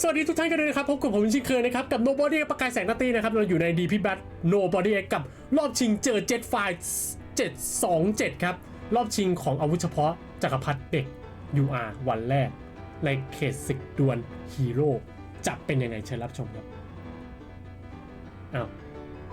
สวัสดีทุกท่านกันด้วยนะครับพบกับผมชิคเคยนะครับ กับ Nobody ประกายแสงนาตีนะครับ เราอยู่ในดีพิบัต Nobody กับรอบชิงเจอเจ็ตไฟ727ครับ รอบชิงของอาวุธเฉพาะจักรพรรดิเด็ก UR วันแรก ในเขตศึกดวลฮีโร่จะเป็นยังไงเชิญรับชมครับอ้าว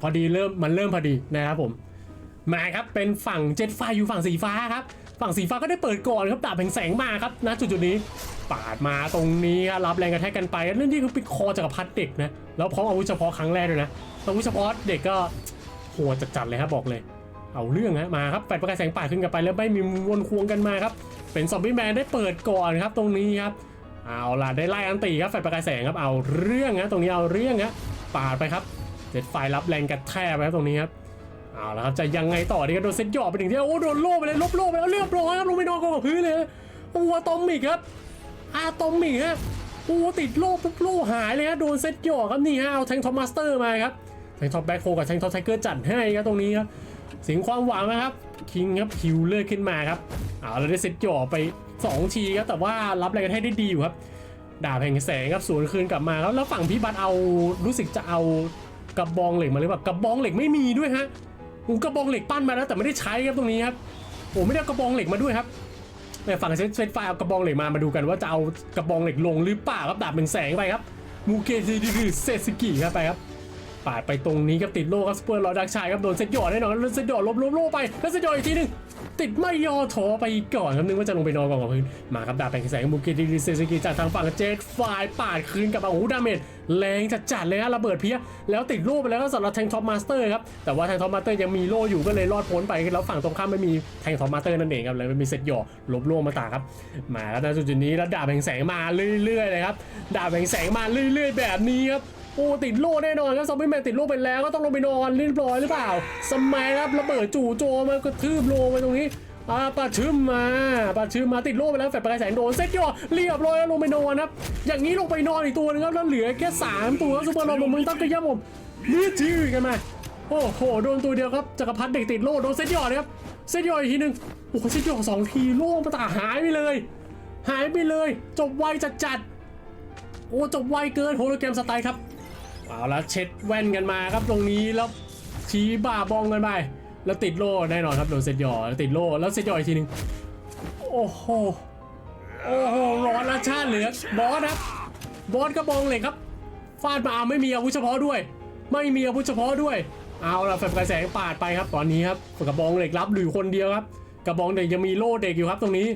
พอดีเริ่มมันเริ่มพอดีนะครับผมมาครับเป็นฝั่งเจ็ตไฟอยู่ฝั่งสีฟ้าครับฝั่งสีฟ้าก็ได้เปิดก่อนครับดาบแห่งแสงมาครับณจุดจุดนี้ปาดมาตรงนี้ครับรับแรงกระแทกกันไปนั่นนี่คือปิดคอจักรพรรดิเด็กนะแล้วพร้อมอาวุธเฉพาะครั้งแรกด้วยนะอาวุธเฉพาะเด็กก็โหดจัดๆเลยครับบอกเลย เอาเรื่องฮะมาครับแฟดประกายแสงป่าดขึ้นกันไปแล้วไม่มีวนควงกันมาครับเป็นซอมบี้แมนได้เปิดก่อนครับตรงนี้ครับเอาล่ะได้ไล่อันตีครับแฟดประกายแสงครับเอาเรื่องฮะตรงนี้เอาเรื่องฮะปาดไปครับ เจ็ดไฟรับแรงกระแทกไปครับตรงนี้ครับเอาละครับจะยังไงต่อดีครับโดนเซ็ตหยอดไปถึงที่โอ้โดนโล่ไปเลยลบโล่ไปแล้วเรียบร้อยครับลงไปนอนกองกับพื้นเลยโอ้อะตอมิกครับอะตอมิกฮะโอ้ติดโล่ปุ๊บโล่หายเลยฮะโดนเซ็ตหยอดครับนี่ฮะเอาแทงท็อปมาสเตอร์มาครับแทงท็อปแบ็คโฮกับแทงท็อปไทเกอร์จัดให้ครับตรงนี้ครับสิงความหวังนะครับคิงครับฮิวเลือดขึ้นมาครับเอาแล้วได้เซ็ตหยอดไป 2 ทีครับแต่ว่ารับแรงกระแทกได้ดีอยู่ครับดาบแห่งแสงครับสวนคืนกลับมาครับแล้วฝั่งพี่บัตเอารู้สึกจะเอา กระบองเหล็กมาหรือเปล่ากระบองเหล็กไม่มีด้วยฮะผมกระบองเหล็กปั้นมาแล้วแต่ไม่ได้ใช้ครับตรงนี้ครับผมไม่ได้กระบองเหล็กมาด้วยครับแต่ฝั่งเซตเซตไฟเอากระบองเหล็กมามาดูกันว่าจะเอากระบองเหล็กลงหรือเปล่าครับดาบแห่งแสงไปครับมูเกซิดิเซสกิครับไปครับปาดไปตรงนี้ครับติดโลครับสเปอร์ลอดักชายครับโดนเซตหยอดแน่นอนแล้วเซตหยอดลบลบโล่ไปแล้วเซตหยอดอีกทีหนึง ติดไม่ยอถอไปก่อนครับนึกว่าจะลงไปนอนกองกับพื้นมาครับดาบแห่งแสงบุกิดิเซสกิจากทางฝั่งเจตไฟปาดคืนกับอาวุธดาเมจแรงจัดจัดเลยฮะระเบิดเพี้ยแล้วติดโล่ไปแล้วก็สำหรับแทงท็อปมาสเตอร์ครับแต่ว่าแทงท็อปมาสเตอร์ยังมีโล่อยู่ก็เลยรอดพ้นไปแล้วฝั่งตรงข้ามไม่มีแทงท็อปมาสเตอร์นั่นเองครับเลยไม่มีเซตหยอลบโล่มาตาครับมาแล้วณจุดนี้แล้วดาบแห่งแสงมาเรื่อยๆเลยครับดาบแห่งแสงมาเรื่อย ๆ แบบนี้ครับ โอ้ติดโล่แน่นอนครับซอมบี้แมนติดโล่ไปแล้วก็ต้องลงไปนอนเรียบร้อยหรือเปล่า สมัยครับระเบิดจู่โจมากระทืบโลไปตรงนี้อ่าปาชึมมาปาชึมมาติดโล่ไปแล้วแฟดประกายแสงโดนเซตย่อเรียบร้อยแล้วลงไปนอนครับ อย่างนี้ลงไปนอนอีกตัวหนึงครับแล้วเหลือแค่สามตัวซุปเปอร์โลบมึงต้องกระยับผมนี่จื้อกันมาโอ้โหโดนตัวเดียวครับจักรพรรดิเด็กติดโล่โดนเซตย่อนะครับเซตย่ออีกทีหนึ่งโอ้โหเซตย่อสองทีโล่มาตาหายไปเลย หายไปเลย จบไวจัดจัดโอ้จบไวเกินโฮโลแกรมสไตล์ครับ เอาละเช็ดแว่นกันมาครับตรงนี้แล้วชี้บ่าบองกันไปแล้วติดโล่แน่นอนครับโดนเซตหยอแล้วติดโล่แล้วเซตหยออีกทีหนึงโอ้โหโอ้โหร้อนละชาติเหลือบอสครับบอสกระบองเหล็กครับฟาดมาไม่มีอาวุธเฉพาะด้วย ไม่มีอาวุธเฉพาะด้วย เอาละแฟนกระแสงปาดไปครับ ตอนนี้ครับกระบองเหล็กรับอยู่คนเดียวครับ กระบองเหล็กยังมีโล่เด็กอยู่ครับตรงนี้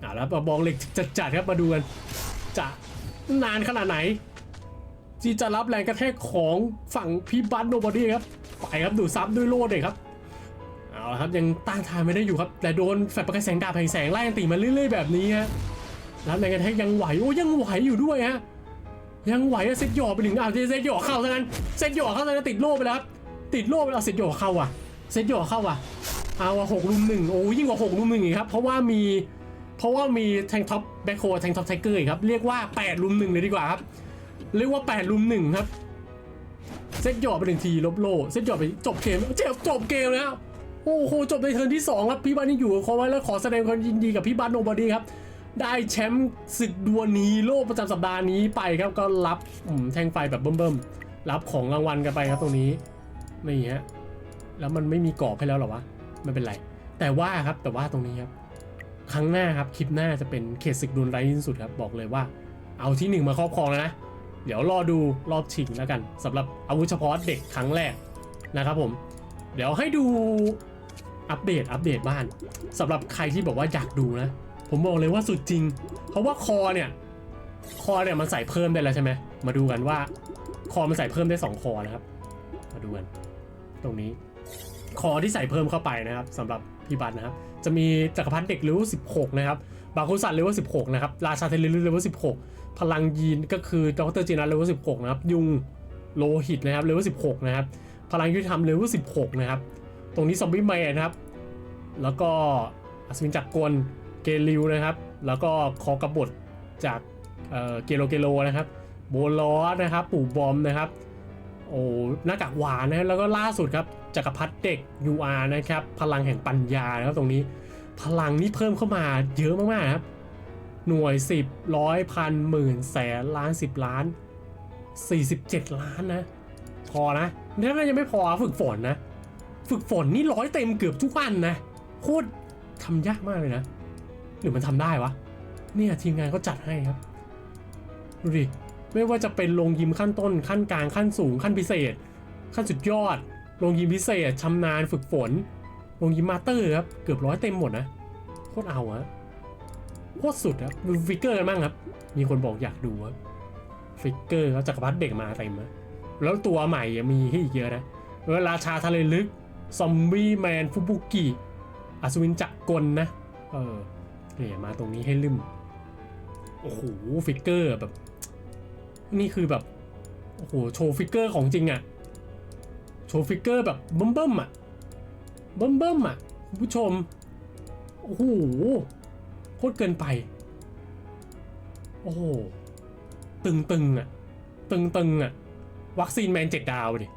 เอาแล้วกระบองเหล็กจัดครับมาดูกันจะนานขนาดไหน ที่จะรับแรงกระแทกของฝั่งพี่บัตโนบอดี้ครับไปครับดูซับด้วยโล่เด็กครับเอาละครับยังต้านทานไม่ได้อยู่ครับ แต่โดนแฟลชประกายแสงดาบแห่งแสงไล่อันตีมาเรื่อย ๆ แบบนี้ฮะรับแรงกระแทกยังไหวโอ้ยังไหวอยู่ด้วยฮะยังไหวอะเซตหยอไปถึงอ้าวเซตหยอเข้าซะงั้นเซตหยอเข้าซะงั้นติดโล่ไปแล้วครับติดโล่ไปแล้วเซตหยอเข้าอะเซตหยอเข้าอะเอาอะหกลุมหนึ่งโอ้ยิ่งกว่าหกลุมหนึ่งอีกครับเพราะว่ามีเพราะว่ามีแทงท็อปแบ็คโคแทงท็อปไทเกอร์ครับเรียกว่าแปดลุมหนึ่งเลยดีกว่าครับ เรียกว่า8ลุมหนึ่งครับ เซตหยอดไปหนึ่งทีลบโลเซตหยอดไปจบเกมเจ็บจบเกมแล้วโอ้โหจบในเทิร์นที่2ครับพี่บ้านนี่อยู่กับเขาไว้แล้วขอแสดงความยินดีกับพี่บ้านโนบอดี้ครับได้แชมป์ศึกดวลฮีโร่ประจำสัปดาห์นี้ไปครับก็รับแทงไฟแบบเบิ่มๆรับของรางวัลกันไปครับตรงนี้นี่ฮะแล้วมันไม่มีกรอบให้แล้วหรอวะไม่เป็นไร แต่ว่าครับแต่ว่าตรงนี้ครับ ครั้งหน้าครับคลิปหน้าจะเป็นเขตศึกดวลไร้ที่สุดครับบอกเลยว่า เอาที่หนึ่งมาครอบครองแล้วนะ เดี๋ยวรอดูรอบชิงแล้วกันสำหรับอาวุธเฉพาะเด็กครั้งแรกนะครับผม เดี๋ยวให้ดูอัปเดตอัปเดตบ้านสำหรับใครที่บอกว่าอยากดูนะ ผมบอกเลยว่าสุดจริง เพราะว่าคอเนี่ย คอเนี่ยมันใส่เพิ่มได้แล้วใช่ไหมมาดูกันว่าคอมันใส่เพิ่มได้สองคอนะครับ มาดูกัน ตรงนี้ คอที่ใส่เพิ่มเข้าไปนะครับสำหรับพี่บัตนะครับ จะมีจักรพรรดิเด็กเลเวล16 นะครับ บาคุสันเลเวล16 นะครับ ราชาเทเลเลเวล16 พลังยีนก็คือดรจีนัทเลเวล16 นะครับ ยุงโลหิตนะครับเลเวล16 นะครับ พลังยุติธรรมเลเวล16 นะครับ ตรงนี้ซอมบี้แมนนะครับ แล้วก็อัศวินจักรกลเกลิวนะครับ แล้วก็คอกระบฏจากเออเกโลเกโลนะครับ โบลอสนะครับ ปู่บอมนะครับ โอ้หน้ากากหวานนะครับแล้วก็ล่าสุดครับจักรพรรดิเด็ก UR นะครับพลังแห่งปัญญานะครับตรงนี้พลังนี่เพิ่มเข้ามาเยอะมากๆนะครับ หน่วย 10ร้อยพันหมื่นแสนล้าน 10 ล้าน 47 ล้านนะ พอนะนี่น่าจะไม่พอฝึกฝนนะ ฝึกฝนนี่ร้อยเต็มเกือบทุกวันนะโคตรทำยากมากเลยนะ หรือมันทำได้วะ เนี่ยทีมงานก็จัดให้ครับ ดูดิ ไม่ว่าจะเป็นลงยิมขั้นต้น ขั้นกลางขั้นสูงขั้นพิเศษ ขั้นสุดยอด ลงยิมพิเศษชำนาญฝึกฝน ลงยิมมาเตอร์ครับเกือบร้อยเต็มหมดนะโคตรเอาอะโคตรสุดครับดูฟิกเกอร์กันบ้างครับ มีคนบอกอยากดูครับฟิกเกอร์เขาจักรพรรดิเด็กมาเต็มนะแล้วตัวใหม่ยังมีให้อีกเยอะนะเวลาชาทะเลลึก ซอมบี้แมนฟุบุกิอัศวินจักรกลนะ เออเนี่ยมาตรงนี้ให้ลืมโอ้โหฟิกเกอร์แบบ นี่คือแบบโอ้โหโชว์ฟิกเกอร์ของจริงอะโชว์ฟิกเกอร์แบบเบิ่มๆอะเบิ่มๆอะคุณผู้ชมโอ้โหโคตรเกินไป โอ้โหตึงๆอะตึงๆอะวัคซีนแมนเจ็ดดาวดิ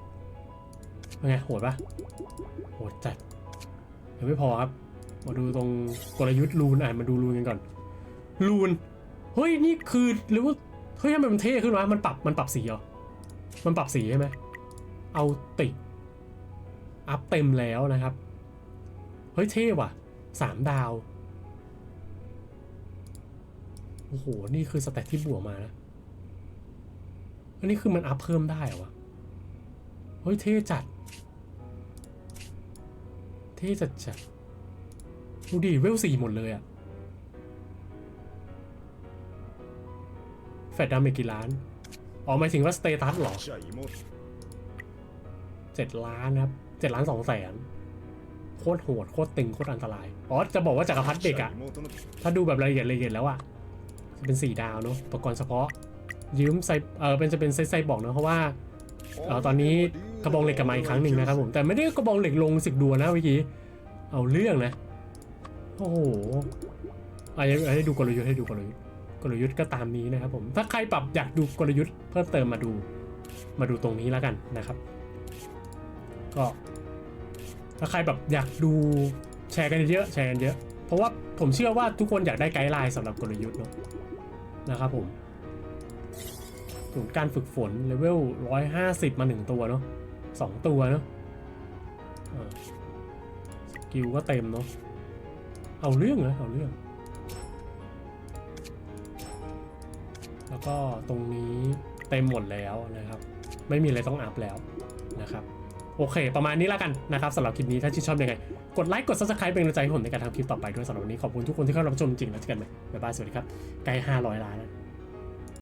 เป็นไงโหดปะโหดจัดยังไม่พอครับ มาดูตรงกลยุทธ์ลูนอ่านมาดูลูนกันก่อน ลูน เฮ้ย นี่คือหรือว่า เฮ้ยทำไมมันเท่ขึ้นวะมันปรับมันปรับสีเหรอ มันปรับสีใช่ไหมเอาติดอัพเต็มแล้วนะครับ เฮ้ยเท่ว่ะสามดาว โอ้โห นี่คือสเตตที่บวกมานะอันนี้คือมันอัพเพิ่มได้เหรอวะ เฮ้ยเท่จัด เท่จัดจัดดูดิเวลสี่หมดเลยอะ ฟดดาเมกี่ล้าน อ๋อหมายถึงว่าสเตตัสหรอเจ็ดล้านครับเจ็ดล้านสองแสนโคตรโหดโคตรตึงโคตรอันตราย อ๋อ จะบอกว่าจักรพรรดิเด็กอะถ้าดูแบบละเอียดละเอียดแล้วอะจะเป็นสี่ดาวเนาะอุปกรณ์เฉพาะ ยืมไซเออเป็นจะเป็นไซไซบอกเนาะเพราะว่าเออตอนนี้กระบองเหล็กกลับมาอีกครั้งหนึ่งนะครับผม แต่ไม่ได้กระบองเหล็กลงสิบดวนะเมื่อกี้ เอาเรื่องนะ โอ้โหอะไรให้ดูกลยุทธ์ให้ดูกลยุทธ์ กลยุทธ์ก็ตามนี้นะครับผมถ้าใครปรับอยากดูกลยุทธ์เพิ่มเติมมาดูมาดูตรงนี้แล้วกันนะครับ ก็ถ้าใครแบบอยากดูแชร์กันเยอะแชร์กันเยอะ เพราะว่าผมเชื่อว่าทุกคนอยากได้ไกด์ไลน์สำหรับกลยุทธ์เนอะนะครับผมศูนย์การฝึกฝนเลเวล150 มาหนึ่งตัวเนาะสองตัวเนาะสกิลก็เต็มเนาะเอาเรื่องนะเอาเรื่อง แล้วก็ตรงนี้เต็มหมดแล้วนะครับ ไม่มีอะไรต้องอัพแล้วนะครับโอเค ประมาณนี้แล้วกันนะครับสำหรับคลิปนี้ถ้าชื่นชอบยังไง กดไลค์กด subscribe เป็นกำลังใจให้ผมในการทำคลิปต่อไปด้วยสำหรับวันนี้ขอบคุณทุกคนที่เข้ารับชมจริงแล้วเจอกันใหม่บ๊ายบายสวัสดีครับใกล้500ล้านแล้ว